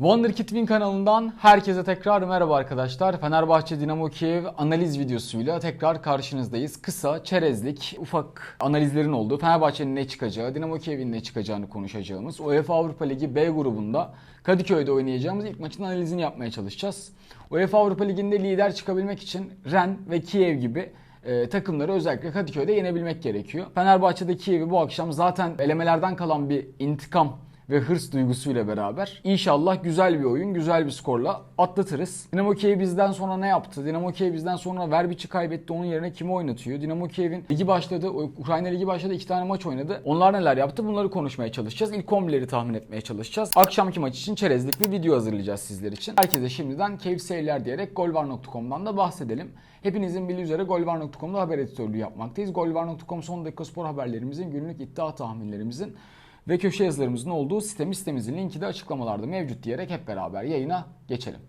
Wonderkid Win kanalından herkese tekrar merhaba arkadaşlar. Fenerbahçe Dinamo Kiev analiz videosuyla tekrar karşınızdayız. Kısa, çerezlik, ufak analizlerin olduğu, Fenerbahçe'nin ne çıkacağı, Dinamo Kiev'in ne çıkacağını konuşacağımız UEFA Avrupa Ligi B grubunda Kadıköy'de oynayacağımız ilk maçın analizini yapmaya çalışacağız. UEFA Avrupa Ligi'nde lider çıkabilmek için Ren ve Kiev gibi e, takımları özellikle Kadıköy'de yenebilmek gerekiyor. Fenerbahçe'de Kiev'i bu akşam zaten elemelerden kalan bir intikam ve hırs duygusuyla beraber inşallah güzel bir oyun, güzel bir skorla atlatırız. Dinamo Kiev bizden sonra ne yaptı? Dinamo Kiev bizden sonra Verbic'i kaybetti. Onun yerine kimi oynatıyor? Dinamo Kiev'in ligi başladı. Ukrayna ligi başladı. iki tane maç oynadı. Onlar neler yaptı? Bunları konuşmaya çalışacağız. İlk 11'leri tahmin etmeye çalışacağız. Akşamki maç için çerezlik bir video hazırlayacağız sizler için. Herkese şimdiden keyif seyirler diyerek golvar.com'dan da bahsedelim. Hepinizin bildiği üzere golvar.com'da haber editörlüğü yapmaktayız. Golvar.com son dakika spor haberlerimizin, günlük iddia tahminlerimizin ve köşe yazılarımızın olduğu sitemiz sitemizin linki de açıklamalarda mevcut diyerek hep beraber yayına geçelim.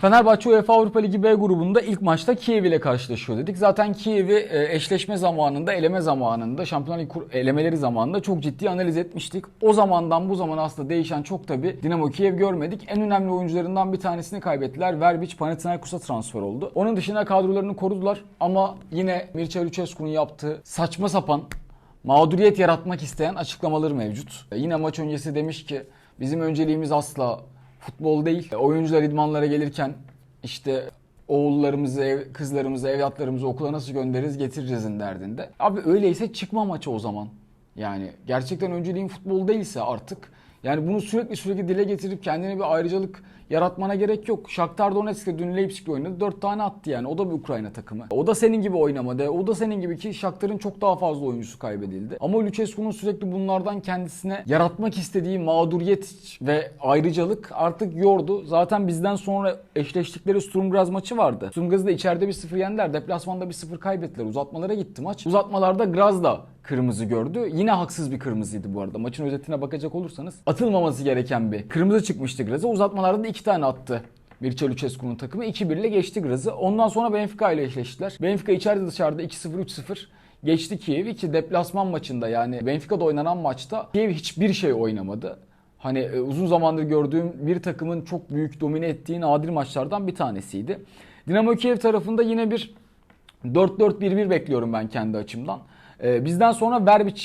Fenerbahçe UEFA Avrupa Ligi B grubunda ilk maçta Kiev ile karşılaşıyor dedik. Zaten Kiev'i e, eşleşme zamanında, eleme zamanında, Şampiyonlar Ligi kur- elemeleri zamanında çok ciddi analiz etmiştik. O zamandan bu zamana aslında değişen çok tabi Dinamo Kiev görmedik. En önemli oyuncularından bir tanesini kaybettiler. Verbic Panathinaikos'a transfer oldu. Onun dışında kadrolarını korudular ama yine Mircea Lucescu'nun yaptığı saçma sapan mağduriyet yaratmak isteyen açıklamaları mevcut. E, Yine maç öncesi demiş ki bizim önceliğimiz asla futbol değil. E, Oyuncular idmanlara gelirken işte oğullarımızı, ev, kızlarımızı, evlatlarımızı okula nasıl göndeririz getireceğizin derdinde. Abi öyleyse çıkma maçı o zaman. Yani gerçekten önceliğin futbol değilse artık yani bunu sürekli sürekli dile getirip kendine bir ayrıcalık yaratmana gerek yok. Shakhtar Donetsk'te dün Leipzig'le oynadı. 4 tane attı yani. O da bir Ukrayna takımı. O da senin gibi oynamadı. O da senin gibi ki Shakhtar'ın çok daha fazla oyuncusu kaybedildi. Ama Lucescu'nun sürekli bunlardan kendisine yaratmak istediği mağduriyet ve ayrıcalık artık yordu. Zaten bizden sonra eşleştikleri Sturm Graz maçı vardı. Sturm Graz'ı da içeride bir 0 yendiler. Deplasmanda bir 0 kaybettiler. Uzatmalara gitti maç. Uzatmalarda Graz da kırmızı gördü. Yine haksız bir kırmızıydı bu arada. Maçın özetine bakacak olursanız atılmaması gereken bir kırmızı çıkmıştı Graz'a. Uzatmalarda da iki tane attı. Mircea Lucescu'nun takımı 2-1 ile geçti Graz'ı. Ondan sonra Benfica ile eşleştiler. Benfica içeride dışarıda 2-0 3-0 geçti Kiev'i ki deplasman maçında yani Benfica'da oynanan maçta Kiev hiçbir şey oynamadı. Hani e, uzun zamandır gördüğüm bir takımın çok büyük domine ettiği nadir maçlardan bir tanesiydi. Dinamo Kiev tarafında yine bir 4-4-1-1 bekliyorum ben kendi açımdan. Ee, bizden sonra Verbic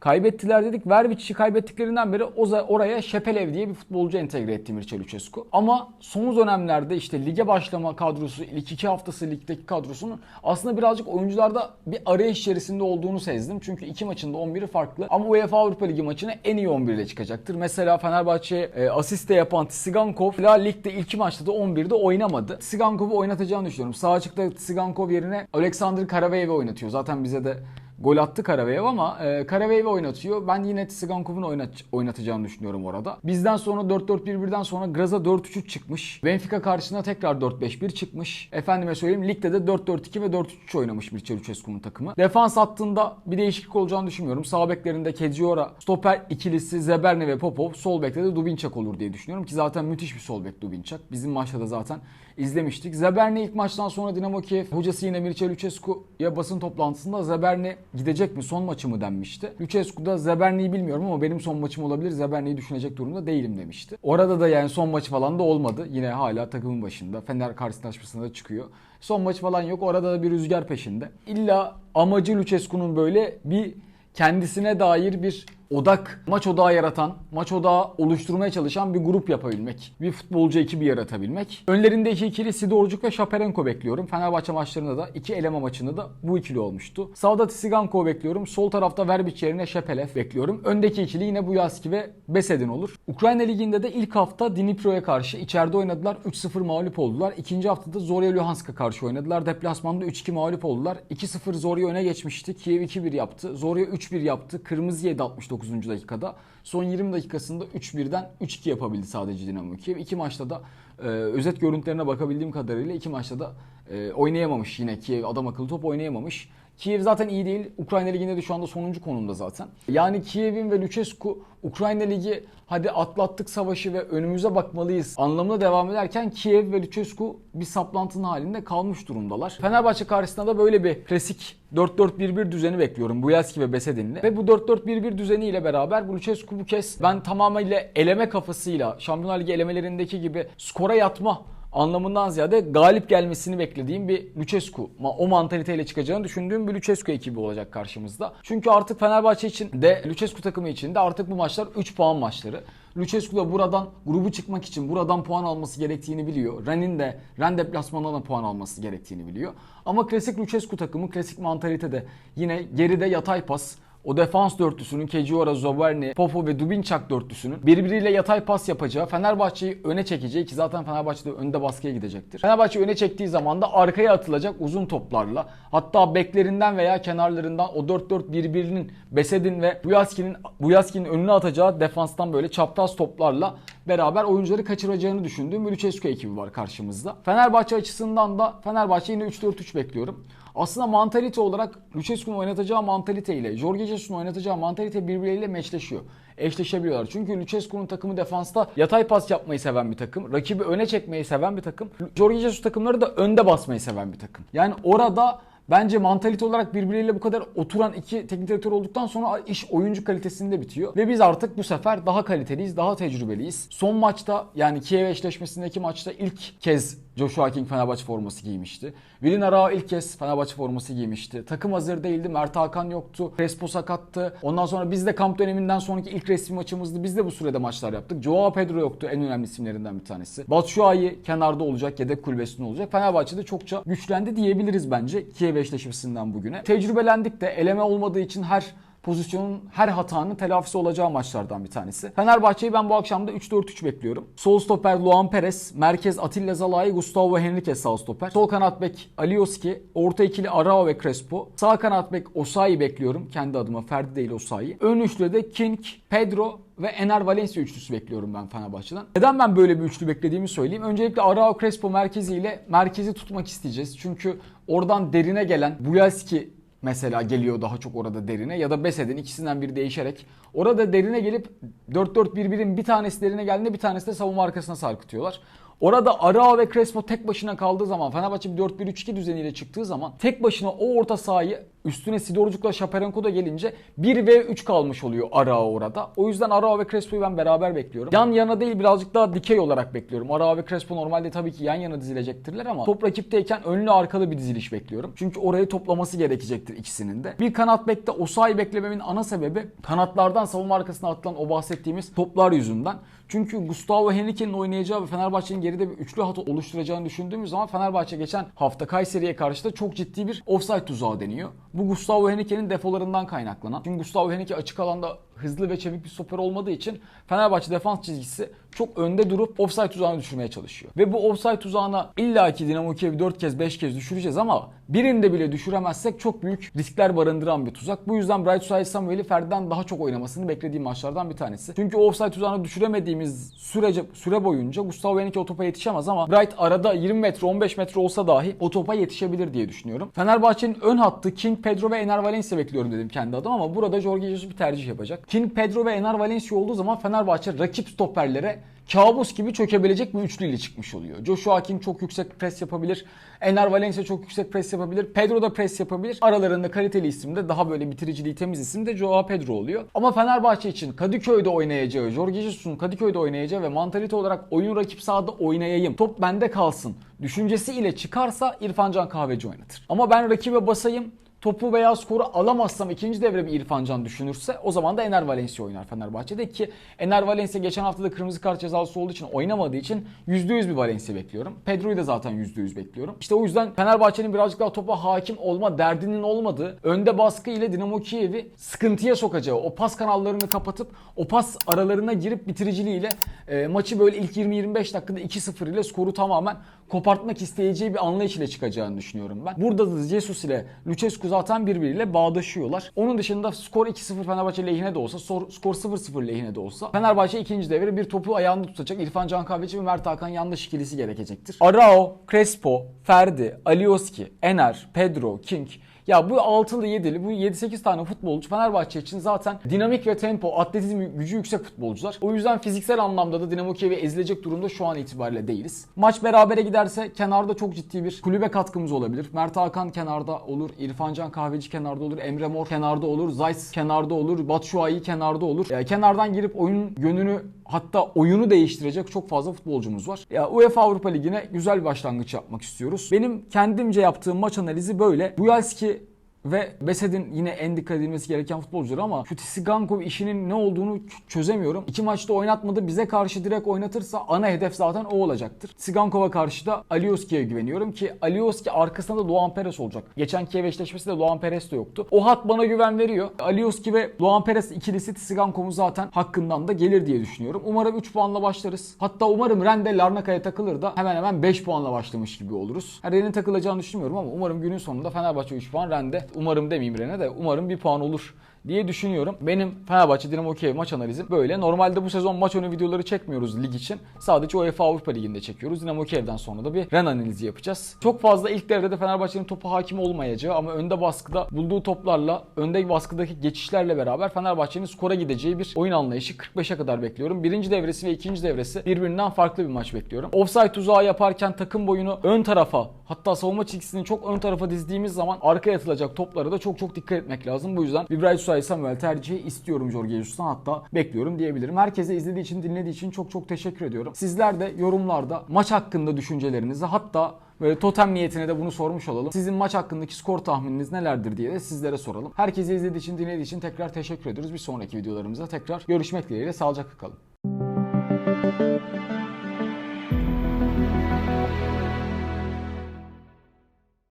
kaybettiler dedik. Verbic'i kaybettiklerinden beri oraya Şepelev diye bir futbolcu entegre etti Mircea Lucescu. Ama son dönemlerde işte lige başlama kadrosu, ilk iki haftası ligdeki kadrosunun aslında birazcık oyuncularda bir arayış içerisinde olduğunu sezdim. Çünkü iki maçında 11'i farklı. Ama UEFA Avrupa Ligi maçına en iyi 11 ile çıkacaktır. Mesela Fenerbahçe'ye e, asiste yapan Tsigankov La Lig'de ilk maçta da 11'de oynamadı. Tsigankov'u oynatacağını düşünüyorum. Sağ açıkta Tsigankov yerine Alexander Karaveyev'i oynatıyor. Zaten bize de Gol attı Karaveyev ama e, Karaveyev oynatıyor. Ben yine Tsigankov'un oynat, oynatacağını düşünüyorum orada. Bizden sonra 4-4-1-1'den sonra Graz'a 4-3-3 çıkmış. Benfica karşısına tekrar 4-5-1 çıkmış. Efendime söyleyeyim ligde de 4-4-2 ve 4-3-3 oynamış Mircea Lucescu'nun takımı. Defans hattında bir değişiklik olacağını düşünmüyorum. Sağ beklerinde Kedziora, stoper ikilisi Zeberne ve Popov, sol bekte de Dubinçak olur diye düşünüyorum ki zaten müthiş bir sol bek Dubinçak. Bizim maçta da zaten izlemiştik. Zeberne ilk maçtan sonra Dinamo Kiev hocası yine Mircea Lucescu'ya basın toplantısında Zeberne gidecek mi son maçı mı denmişti. Lucescu da Zeberne'yi bilmiyorum ama benim son maçım olabilir. Zeberne'yi düşünecek durumda değilim demişti. Orada da yani son maçı falan da olmadı. Yine hala takımın başında. Fener karşılaşmasına da çıkıyor. Son maç falan yok. Orada da bir rüzgar peşinde. İlla amacı Lucescu'nun böyle bir kendisine dair bir odak, maç odağı yaratan, maç odağı oluşturmaya çalışan bir grup yapabilmek. Bir futbolcu ekibi yaratabilmek. Önlerinde iki ikili Sidorcuk ve Şaperenko bekliyorum. Fenerbahçe maçlarında da iki eleme maçında da bu ikili olmuştu. Sağda Tsiganko bekliyorum. Sol tarafta Verbic yerine Şepelev bekliyorum. Öndeki ikili yine Buyaski ve Besedin olur. Ukrayna Ligi'nde de ilk hafta Dnipro'ya karşı içeride oynadılar. 3-0 mağlup oldular. İkinci haftada Zorya Luhansk'a karşı oynadılar. Deplasmanda 3-2 mağlup oldular. 2-0 Zorya öne geçmişti. Kiev 2-1 yaptı. Zorya 3-1 yaptı. Kırmızı yedi 69. dakikada. Son 20 dakikasında 3-1'den 3-2 yapabildi sadece Dinamo Kiev. İki maçta da e, özet görüntülerine bakabildiğim kadarıyla iki maçta da e, oynayamamış yine Kiev adam akıllı top oynayamamış. Kiev zaten iyi değil. Ukrayna Ligi'nde de şu anda sonuncu konumda zaten. Yani Kiev'in ve Lucescu Ukrayna Ligi hadi atlattık savaşı ve önümüze bakmalıyız anlamına devam ederken Kiev ve Lucescu bir saplantının halinde kalmış durumdalar. Fenerbahçe karşısında da böyle bir klasik 4-4-1-1 düzeni bekliyorum Bujelski ve Besedin'le. Ve bu 4-4-1-1 düzeniyle beraber bu Lucescu bu kez ben tamamıyla eleme kafasıyla Şampiyonlar Ligi elemelerindeki gibi skora yatma anlamından ziyade galip gelmesini beklediğim bir Lucescu. O mantaliteyle çıkacağını düşündüğüm bir Lucescu ekibi olacak karşımızda. Çünkü artık Fenerbahçe için de Lucescu takımı için de artık bu maçlar 3 puan maçları. Lucescu da buradan grubu çıkmak için buradan puan alması gerektiğini biliyor. Ren'in de Ren deplasmanından da puan alması gerektiğini biliyor. Ama klasik Lucescu takımı klasik mantalitede yine geride yatay pas, o defans dörtlüsünün Kejiora, Zoberni, Popo ve Dubinçak dörtlüsünün birbiriyle yatay pas yapacağı, Fenerbahçe'yi öne çekeceği ki zaten Fenerbahçe de önde baskıya gidecektir. Fenerbahçe öne çektiği zaman da arkaya atılacak uzun toplarla hatta beklerinden veya kenarlarından o 4-4-1-1'nin Besedin ve Buyaski'nin Buyaski'nin önüne atacağı defanstan böyle çapraz toplarla beraber oyuncuları kaçıracağını düşündüğüm bir Lucescu ekibi var karşımızda. Fenerbahçe açısından da Fenerbahçe yine 3-4-3 bekliyorum. Aslında mantalite olarak Lucescu'nun oynatacağı mantalite ile Jorge Jesus'un oynatacağı mantalite birbirleriyle meçleşiyor. Eşleşebiliyorlar. Çünkü Lucescu'nun takımı defansta yatay pas yapmayı seven bir takım. Rakibi öne çekmeyi seven bir takım. Jorge Jesus takımları da önde basmayı seven bir takım. Yani orada Bence mantalite olarak birbirleriyle bu kadar oturan iki teknik direktör olduktan sonra iş oyuncu kalitesinde bitiyor. Ve biz artık bu sefer daha kaliteliyiz, daha tecrübeliyiz. Son maçta yani Kiev eşleşmesindeki maçta ilk kez Joshua King Fenerbahçe forması giymişti. Vilin Arao ilk kez Fenerbahçe forması giymişti. Takım hazır değildi. Mert Hakan yoktu. Crespo sakattı. Ondan sonra biz de kamp döneminden sonraki ilk resmi maçımızdı. Biz de bu sürede maçlar yaptık. Joao Pedro yoktu. En önemli isimlerinden bir tanesi. Batshuayi kenarda olacak. Yedek kulübesinde olacak. Fenerbahçe'de çokça güçlendi diyebiliriz bence Kiev eşleşmesinden bugüne. Tecrübelendik de eleme olmadığı için her pozisyonun her hatanın telafisi olacağı maçlardan bir tanesi. Fenerbahçe'yi ben bu akşam da 3-4-3 bekliyorum. Sol stoper Luan Perez, merkez Atilla Zalai, Gustavo Henriquez sağ stoper. Sol kanat bek Alioski, orta ikili Arao ve Crespo. Sağ kanat bek Osayi bekliyorum kendi adıma. Ferdi değil Osayi. Ön üçlüde de King, Pedro ve Ener Valencia üçlüsü bekliyorum ben Fenerbahçe'den. Neden ben böyle bir üçlü beklediğimi söyleyeyim. Öncelikle Arao Crespo merkeziyle merkezi tutmak isteyeceğiz. Çünkü oradan derine gelen Bujalski mesela geliyor daha çok orada derine ya da Besed'in ikisinden biri değişerek orada derine gelip 4-4-1-1'in bir tanesi derine geldiğinde bir tanesi de savunma arkasına sarkıtıyorlar. Orada Arao ve Crespo tek başına kaldığı zaman Fenerbahçe bir 4-1-3-2 düzeniyle çıktığı zaman tek başına o orta sahayı üstüne Sidorcuk'la Şaparenko da gelince 1 ve 3 kalmış oluyor Arao orada. O yüzden Arao ve Crespo'yu ben beraber bekliyorum. Yan yana değil birazcık daha dikey olarak bekliyorum. Arao ve Crespo normalde tabii ki yan yana dizilecektirler ama top rakipteyken önlü arkalı bir diziliş bekliyorum. Çünkü orayı toplaması gerekecektir ikisinin de. Bir kanat bekte Osayi beklememin ana sebebi kanatlardan savunma arkasına atılan o bahsettiğimiz toplar yüzünden. Çünkü Gustavo Henrique'nin oynayacağı ve Fenerbahçe'nin geride bir üçlü hat oluşturacağını düşündüğümüz zaman Fenerbahçe geçen hafta Kayseri'ye karşı da çok ciddi bir offside tuzağı deniyor. Bu Gustavo Henrique'nin defolarından kaynaklanan. Çünkü Gustavo Henrique açık alanda hızlı ve çevik bir stoper olmadığı için Fenerbahçe defans çizgisi çok önde durup offside tuzağını düşürmeye çalışıyor. Ve bu offside tuzağına illaki Dinamo Kiev'i 4 kez 5 kez düşüreceğiz ama birinde bile düşüremezsek çok büyük riskler barındıran bir tuzak. Bu yüzden Bright Suarez Samuel'i Ferdi'den daha çok oynamasını beklediğim maçlardan bir tanesi. Çünkü offside tuzağını düşüremediğimiz sürece süre boyunca Gustavo Henrique o topa yetişemez ama Bright arada 20 metre 15 metre olsa dahi o topa yetişebilir diye düşünüyorum. Fenerbahçe'nin ön hattı King, Pedro ve Ener Valencia bekliyorum dedim kendi adım ama burada Jorge Jesus bir tercih yapacak. King, Pedro ve Ener Valencia olduğu zaman Fenerbahçe rakip stoperlere kabus gibi çökebilecek bir üçlüyle çıkmış oluyor. Joshua King çok yüksek pres yapabilir. Ener Valencia çok yüksek pres yapabilir. Pedro da pres yapabilir. Aralarında kaliteli isim de daha böyle bitiriciliği temiz isim de Joao Pedro oluyor. Ama Fenerbahçe için Kadıköy'de oynayacağı, Jorge Jesus'un Kadıköy'de oynayacağı ve mantalite olarak oyun rakip sahada oynayayım, top bende kalsın düşüncesi ile çıkarsa İrfan Can Kahveci oynatır. Ama ben rakibe basayım, topu veya skoru alamazsam ikinci devre bir İrfan Can düşünürse o zaman da Ener Valencia oynar Fenerbahçe'de ki Ener Valencia geçen hafta da kırmızı kart cezası olduğu için oynamadığı için %100 bir Valencia bekliyorum. Pedro'yu da zaten %100 bekliyorum. İşte o yüzden Fenerbahçe'nin birazcık daha topa hakim olma derdinin olmadığı önde baskı ile Dinamo Kiev'i sıkıntıya sokacağı o pas kanallarını kapatıp o pas aralarına girip bitiriciliğiyle e, maçı böyle ilk 20-25 dakikada 2-0 ile skoru tamamen kopartmak isteyeceği bir anlayış ile çıkacağını düşünüyorum ben. Burada da Jesus ile Lucescu zaten birbiriyle bağdaşıyorlar. Onun dışında skor 2-0 Fenerbahçe lehine de olsa, skor 0-0 lehine de olsa Fenerbahçe ikinci devre bir topu ayağında tutacak İrfan Can Kahveci ve Mert Hakan yanlış ikilisi gerekecektir. Arao, Crespo, Ferdi, Alioski, Ener, Pedro, King Ya bu 6'lı 7'li bu 7-8 tane futbolcu Fenerbahçe için zaten dinamik ve tempo, atletizm gücü yüksek futbolcular. O yüzden fiziksel anlamda da Dinamo Kiev'e ezilecek durumda şu an itibariyle değiliz. Maç berabere giderse kenarda çok ciddi bir kulübe katkımız olabilir. Mert Hakan kenarda olur, İrfan Can Kahveci kenarda olur, Emre Mor kenarda olur, Zayt kenarda olur, Batshuayi kenarda olur. E, kenardan girip oyun yönünü hatta oyunu değiştirecek çok fazla futbolcumuz var. Ya UEFA Avrupa Ligi'ne güzel bir başlangıç yapmak istiyoruz. Benim kendimce yaptığım maç analizi böyle. Buyalski ve Besed'in yine en dikkat edilmesi gereken futbolcuları ama şu Tsigankov işinin ne olduğunu çözemiyorum. İki maçta oynatmadı. Bize karşı direkt oynatırsa ana hedef zaten o olacaktır. Tsigankov'a karşı da Alioski'ye güveniyorum ki Alioski arkasında da Luan Perez olacak. Geçen Kiev eşleşmesinde Luan Perez de yoktu. O hat bana güven veriyor. Alioski ve Luan Perez ikilisi Tsigankov'un zaten hakkından da gelir diye düşünüyorum. Umarım 3 puanla başlarız. Hatta umarım Rende Larnaka'ya takılır da hemen hemen 5 puanla başlamış gibi oluruz. Ren'in takılacağını düşünmüyorum ama umarım günün sonunda Fenerbahçe 3 puan Rende. Umarım demeyeyim Ren'e de umarım 1 puan olur diye düşünüyorum. Benim Fenerbahçe Dinamo Kiev maç analizim böyle. Normalde bu sezon maç önü videoları çekmiyoruz lig için. Sadece UEFA Avrupa Ligi'nde çekiyoruz. Dinamo Kiev'den sonra da bir Ren analizi yapacağız. Çok fazla ilk devrede Fenerbahçe'nin topu hakim olmayacağı ama önde baskıda bulduğu toplarla, önde baskıdaki geçişlerle beraber Fenerbahçe'nin skora gideceği bir oyun anlayışı 45'e kadar bekliyorum. Birinci devresi ve ikinci devresi birbirinden farklı bir maç bekliyorum. Offside tuzağı yaparken takım boyunu ön tarafa hatta savunma çizgisini çok ön tarafa dizdiğimiz zaman arkaya atılacak toplara da çok çok dikkat etmek lazım. Bu yüzden İbrahim Suay Samuel tercihi istiyorum Jorge Jesus'tan hatta bekliyorum diyebilirim. Herkese izlediği için dinlediği için çok çok teşekkür ediyorum. Sizler de yorumlarda maç hakkında düşüncelerinizi hatta Böyle totem niyetine de bunu sormuş olalım. Sizin maç hakkındaki skor tahmininiz nelerdir diye de sizlere soralım. Herkese izlediği için, dinlediği için tekrar teşekkür ediyoruz. Bir sonraki videolarımızda tekrar görüşmek dileğiyle. Sağlıcakla kalın.